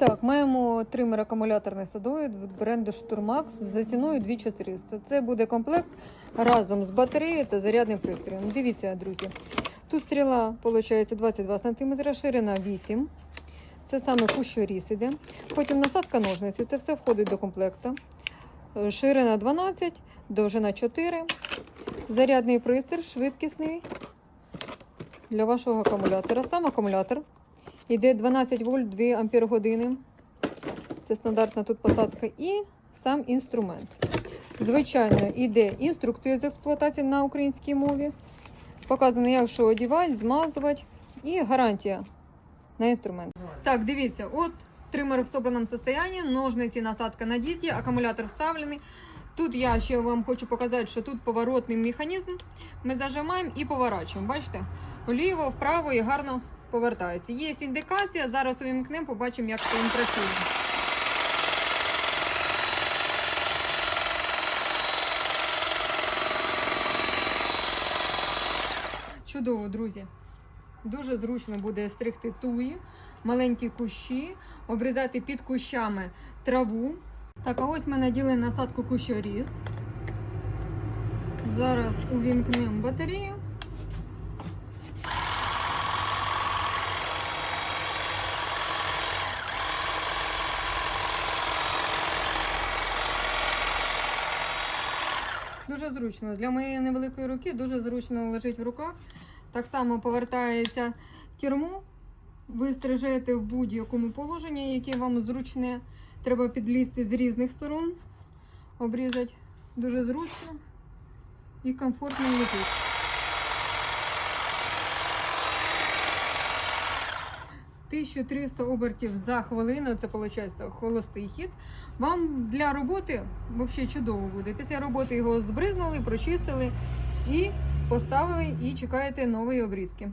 Так, маємо тример акумуляторний садовий від бренду Штурмакс за ціною 2400. Це буде комплект разом з батареєю та зарядним пристроєм. Дивіться, друзі. Тут стріла виходить 22 см, ширина 8 Це саме кущоріз іде. Потім насадка ножниці. Це все входить до комплекту. Ширина 12, довжина 4. Зарядний пристрій, швидкісний для вашого акумулятора. Сам акумулятор. Йде 12 вольт 2 ампер години. Це стандартна тут посадка. І сам інструмент. Звичайно, йде інструкція з експлуатації на українській мові. Показано, як що одівати, змазувати. І гарантія на інструмент. Так, дивіться, от тример в собраному стані, ножниці, насадка надіті, акумулятор вставлений. Тут я ще вам хочу показати, що тут поворотний механізм. Ми зажимаємо і поворачуємо. Бачите? Вліво, вправо і гарно повертається. Є індикація, зараз увімкнемо, побачимо, як це працює. Чудово, друзі. Дуже зручно буде стригти туї, маленькі кущі, обрізати під кущами траву. Так, а ось ми наділи насадку кущоріз. Зараз увімкнемо батарею. Дуже зручно. Для моєї невеликої руки дуже зручно лежить в руках. Так само повертається кермо. Ви стрижете в будь-якому положенні, яке вам зручне. Треба підлізти з різних сторон, обрізати дуже зручно і комфортно летить. «1300 обертів за хвилину, це виходить холостий хід. Вам для роботи взагалі чудово буде. Після роботи його збризнули, прочистили і поставили, і чекаєте нової обрізки.